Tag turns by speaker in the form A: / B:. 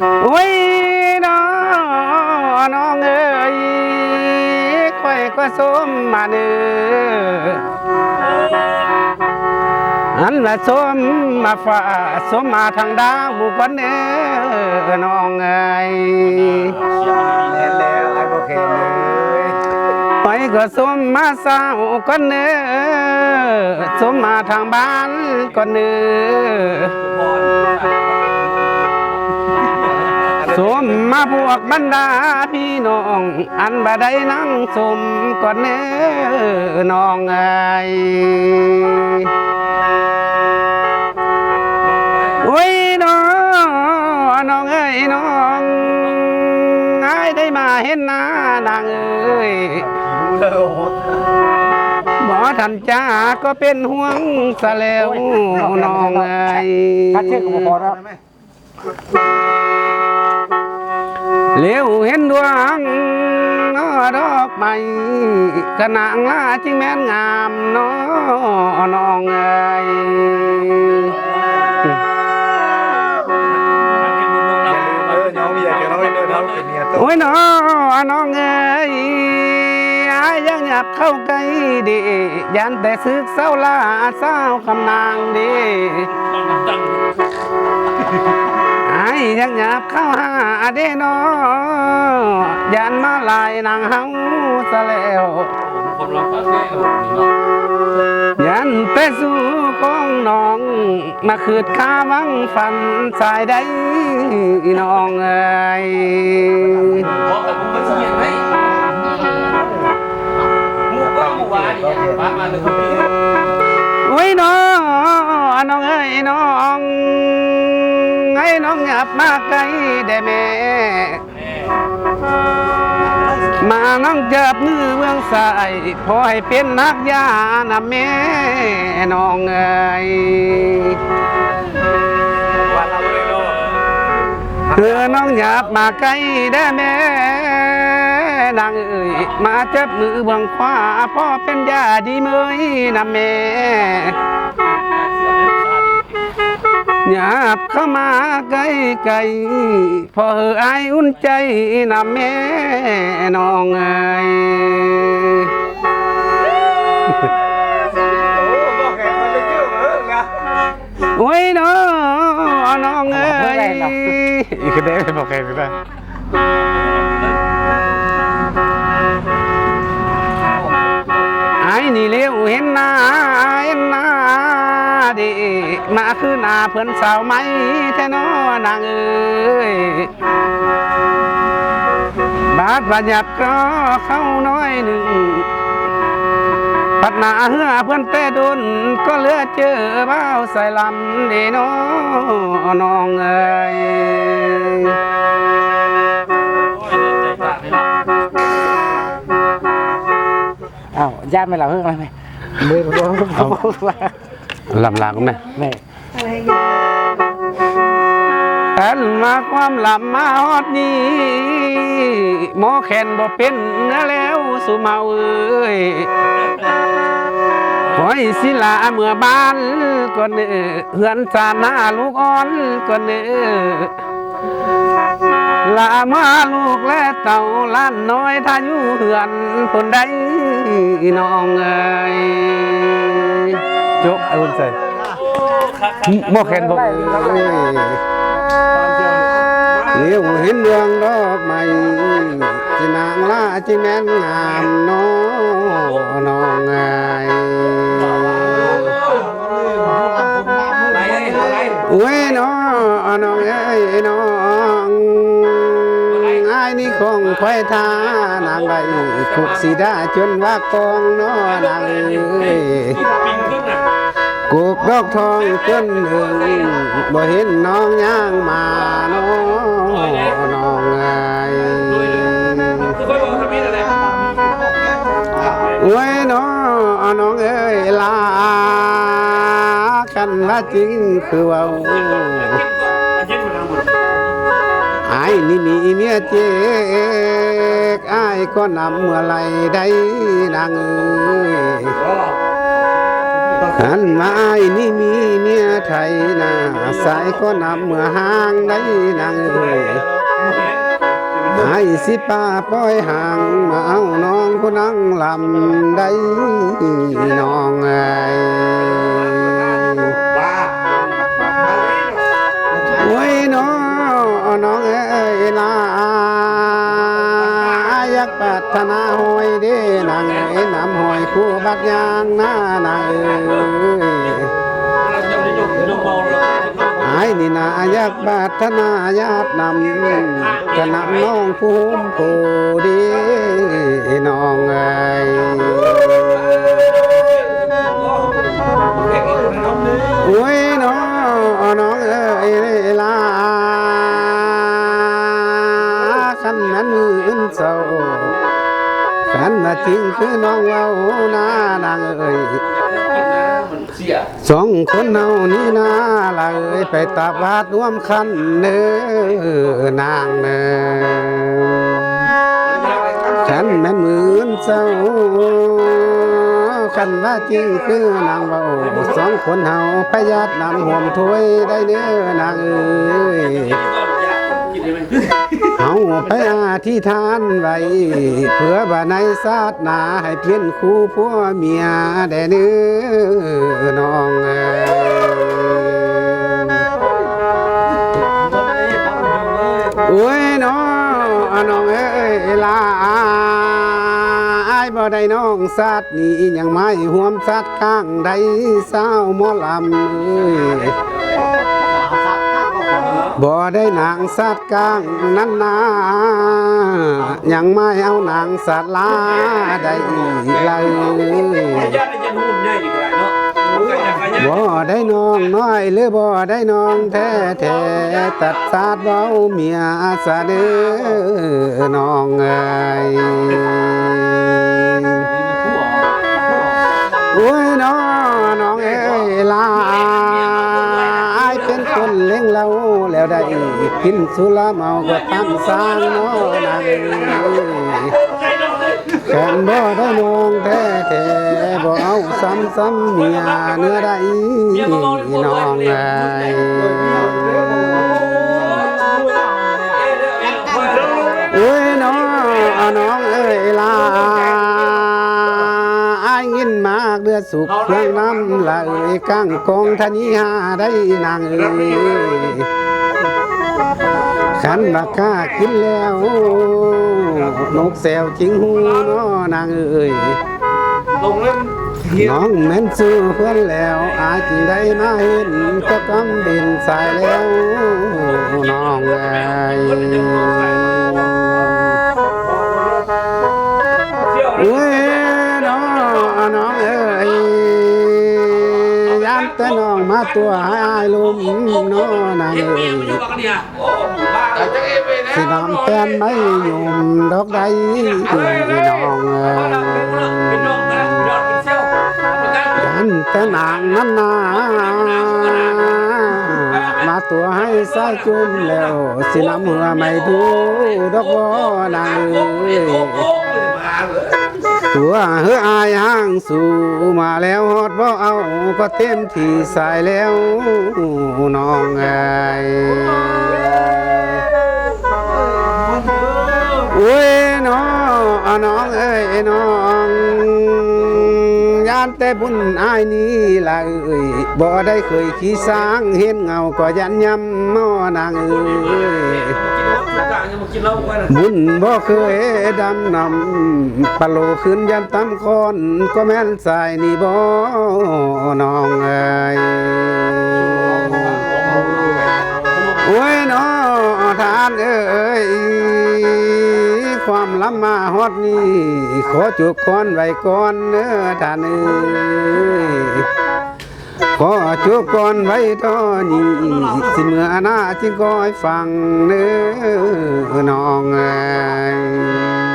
A: โอ้น้อน้องเอ้ยค่อยก็สมมาเนื้ออันละสมมาฝ่าสมมาทางดาวบุกวันเนื้อน้องเอ้ย
B: แน่แล้วไอ้โอเคเลย
A: ไปก็สมมาเศร้าก็เนื้อสมมาทางบ้านก็เนื้อ สมมาพวกบรรดาพี่น้อง อันบ่ได้นั่งสมก่อนเน้อน้องเอ้ยโอ้ยน้องน้องเอ้ยน้องไอ้ายได้มาเห็นหน้านางเอ้ย
B: รู้เลยโอ้โห
A: หมอทันจ้าก็เป็นห่วงซะแล้วน้องเอ้ย
B: คัดเชือกกับพอแล้ว
A: เลี้ยวเห็นดวงนอดอกไม้กะนางลาจิงแม่นงามน้อนองเอ้ย
B: อย่าลืมเออน้องเมียเดี๋ยวน้องน้องเป็นเมียตัว
A: โอ้ยน้อนองเอ้ยอายยังหยับเข้าใกล้ดียันแต่ซึกเศร้าลาเศร้าคำนางดี ยยังหยับเข้าหาเด้นอยันมาลายนางเฮาซะแล้ว
C: ผมลองฟังแน่ครับนี่เนาะ
A: ยันแต่สู่ของน้องมาคืดข้าวังฝันสายได้น้องเอ้ย
C: บอกกับผมมาเชียร์ให้หมู่ก็หมู่ว่านี่มามาเลยคนนี้
A: โอ้ยน้องน้องเอ้ยน้องให้ น้องหยับมาไกลได้แม่ มาน้องจับมือเมืองสายพอให้เป็นนักยานะแม่น้องเอ้ย
B: เราเลยเนาะ
A: เพื่อน้องหยาบมาไกลได้แม่นางเอ้ยมาจับมือเบื้องขวาพ่อเป็นยาดีเมยนะแม่ หยาบเข้ามาใกล้ไกลพอเออายอุ่นใจนะแม่น้องเอ้ย
B: โอ้บอกแกมันจะเชื่อเออนะ
A: โอ้ยน้องน้องเอ้ยอีกได้ไม่บอกใครก็ได้ไอ้นี่เลี้ยวเห็นหน้าเห็นหน้า ดิมาคือหน้าเพื่อนสาวไหมแท้นอนางเอ้ยบาดบาดหยับก็เข้าน้อยหนึ่งปัดหน้าเหือเพื่อนแต่ดุนก็เหลือเจอเบ้าใส่ลำเดน้อน้องเอ้ย
C: ใจตาเลยเนาะ
D: อ้าวญาติไม่เหล่าเพิ่งอะไรไหม
B: มือร้อง
A: ลำลาก็แม่
D: แม่
A: กันมาความลำมาฮอดนี้หมอแขนบ่เป็นเนื้อแล้วสุเมาเอ้ยคอยสิลาเมื่อบ้านก็เนื้อเฮือนจานหน้าลูกอ่อนก็เนื้อลามาลูกและเต่าล้านน้อยถ้าอยู่เฮือนคนใดน้องเอ้ย จบเอาอุ่นใส่หมอแขนบ่เอ้ยเลี้ยวเห็นดวงดอกไม้ที่นางลาที่แม่นงามน้อน้องไง
C: ไหนเอ้ยอะไร
A: โอ้ยน้อน้องเอ้ยน้องไอ้ายนี่คงคอยทานางใบขุกสีดาจนว่ากองน้อนางเอ้ยกูกดอกทองจนหึงบ่เห็นน้องย่างมาน้อน้องไงโอ้ยน้องน้องเอ้ยลากันว่าจริงคือว่าายนี่มีเมียเจ๊กไอ้ายก็นำเมื่อไรได้นางเอ้ยหันมาไอ้นี่มีเมียไทยนาสายก็นำเมื่อห่างได้นางเอ้ยให้สิป้าป้อยห่างมาเอาน้องผู้นั่งลำได้ อยากปรารถนาหอยเด้นางเอ้ยน้ำหอยคู่บักยางหน้านางเอ้ยไอ้นี่นาอยากปรารถนาอยากนำกะนำน้องภูมิโพดีน้องเอ้ยโอ้ย จริงคือน้องเราหน้านางเอ้ยสองคนเฮานี่นาละเอ้ยไปตาบาดร่วมคันเน้อนางเน้อฉันแม่นหมื่นเศร้าคันว่าจริงคือนางเบาสองคนเฮาพยาดนำห่วมถ้วยได้เนื้อนางเอ้ย เฮาพยาที่ทานไว้เพื่อบาในศาสนาให้เพี้ยนคู่ผัวเมียได้เนื้อน้องเอ้ยโอ้ยน้องน้องเอ้ยลาอายบ่ได้น้องสัตว์นี่ยังไม่ห่วมสัตว์ข้างใดสาวหมอลำเอ้ย บ่ได้นางสัตว์กลางนั้นนายังไม่เอานางสัตว์ลาได้อีกเลย
C: ญาติจะหุ่นใหญ่อีกแล้วเนาะ
A: บ่ได้น้องน้อยหรือบ่ได้น้องแท้แท้ตัดสาดเบาเมียสะเด้อน้องเอ้ยโอ้ยน้องน้องเอ้ยลาอายเป็นคนเลี้ยงเรา แล้วได้กินสุราเมาก็ตามสร้างน้องนางเอ้ยแฟนบ่ได้น้องแท้แท้บ่เอาซ้ำซ้ำเมียเนื้อได้น้องเอ้โอ้ยน้องน้องเอ้ยลาอายยินมากเดือดสุขเรื่องน้ำไหลกั้งกองทนีหาได้นางเอ้ย ขันบักกล้ากินแล้วนกแซวจริงหูน้อนางเอ้ย
C: ลงเล่น
A: น้องแม่นซื้อเพื่อนแล้ว อาจจึงได้มาเห็นก็กำบินสายแล้วน้องเอ้ย แต่น้องมาตัวหายอายลมน้อนาง
C: เอ้ย
A: ย
C: มันอยู่กับเนี่ยโอ้บ้าจะเอ็มไปนะ
A: สินำแป้นไม่ยุ่มดอกใดน้องเอ้
C: เป็น
A: ย
C: น้อง
A: ยันแต่นางนั้นนามาตัวให้สายจุ่มแล้วสินำหัวไม่ดูดอกบ่นางเอ้ย ตัวเฮืออายห้างสู่มาแล้วฮอดบ่เอาก็เต็มที่สายแล้วน้องเอ้ยโอ้ยน้องน้องเอ้ยน้องยานแต่บุญอายนี้ละเอ้ยบ่ได้เคยขี่สร้างเห็นเงาก็ยันยำน้อนางเอ้ย บุญบ่เคยดำนำปะโลขึ้นยันตำคอนก็แม่นสายนี่บ่น้องเอ้ยโอ้ยน้อทานเอ้ยความลำมาฮอดนี่ขอจุกคอนไว้ก่อนเน้อทานเอ้ย ขอจุกก่อนไว้ตอนนี้สิเมื่อหน้าจึงคอยฟังเนื้อน้องเอ้ย